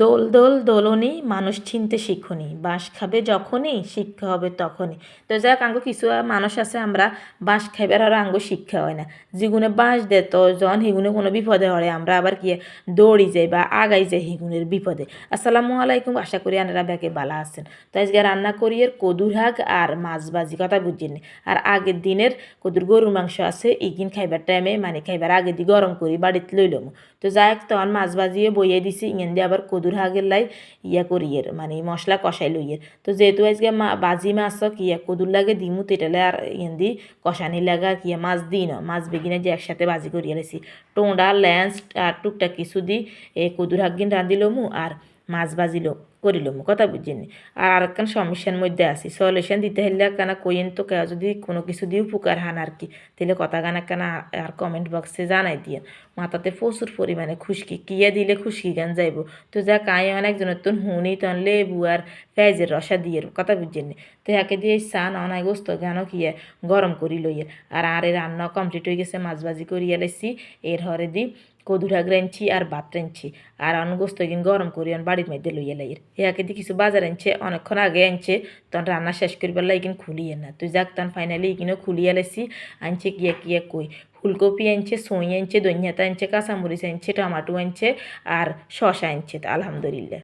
দোল দোল দোলনি, মানুষ চিনতে শিখুনি। বাঁশ খাবে যখনই, শিক্ষা হবে তখনই। তো যাক আঙ্গো কিছু মানুষ আছে, আমরা বাঁশ খাইবার আর আঙ্গো শিক্ষা হয় না। যেগুনে বাঁশ দে তো জন হিগুনে কোনো বিপদে হয় আমরা আবার কি দৌড়ি যাই বা আগাই যাই হিগুনের বিপদে। আসসালামু আলাইকুম, আশা করি আনারা ব্যাকে বালা আছেন। তো আজকে রান্না করি এর কদুর হাগ আর মাছ ভাজি, কথা বুঝিনি। আর আগের দিনের কদুর গরুর মাংস আছে, ইগিন খাইবার টাইমে মানে খাইবার আগে দি গরম করি, বাড়িতে লইলাম। তো যাই হোক, তখন মাছ ভাজিয়ে বইয়ে দিছি ইঙেন দিয়ে আবার কদুর হাগের লাই ইয়া করিয়ের মানে মশলা কষাই লইয়ের। তো যেহেতু আজকে মা বাজি মাছ ইয়া কদুর লাগে দিমু তেটালে আর ইন্দি কষানি লাগা কিয়া মাছ দিই না। মাছ বেগিনে যে একসাথে বাজি করিয়ে লাইছি। টোঁডা ল্যান্স আর টুকটাক কিছু দি এ কদুর হাগিন রাঁধিলমু আর মাছ বাজিল। করিলম, কথা বুঝিনি। আর আরেকখান সমস্যার মধ্যে আসি সলিউশন দিতে হলে কেন কইন তো কেউ যদি কোনো কিছু দিয়ে উপকার হান আর কি? তাহলে কথা গানা কেন আর কমেন্ট বক্সে জানাই দিয়ে মাথাতে প্রচুর পরিমাণে খুশকি, কিয়া দিলে খুশকি গান যাইব? তো যা কাই অনেকজনের তো হুনি, তন লেবু আর পেঁয়াজের রসা দিয়ে কথা বুঝিনি। তো একে দিয়ে চান অনেক গোস্ত গান কিয়ে গরম করি লইয়ের? আর আর এর রান্না কমপ্লিট হয়ে গেছে মাছ ভাজি করিয়া লাইছি, এর হরে দি কদুরা রাঁধছি আর ভাত রাঁধছি আর অন গোস্ত গরম করি অন বাড়ির মধ্যে লইয়া লাইয়ের। ইয়াকে দি কিছু বাজার আনছে, অনেকক্ষণ আগে আনছে, তখন রান্না শেষ করিবার লাই কিন খুলিয়ে না। তুই যাক, তখন ফাইনালি ইকিনও খুলিয়ে লাইছি, আনছে কিয়া কিয়া কই? ফুলকপি আনছে, সই আনছে দইহাতা আনছে, কাঁচামরিচ আনছে, টমাটো আনছে, আর শশা আনছে আলহামদুলিল্লাহ।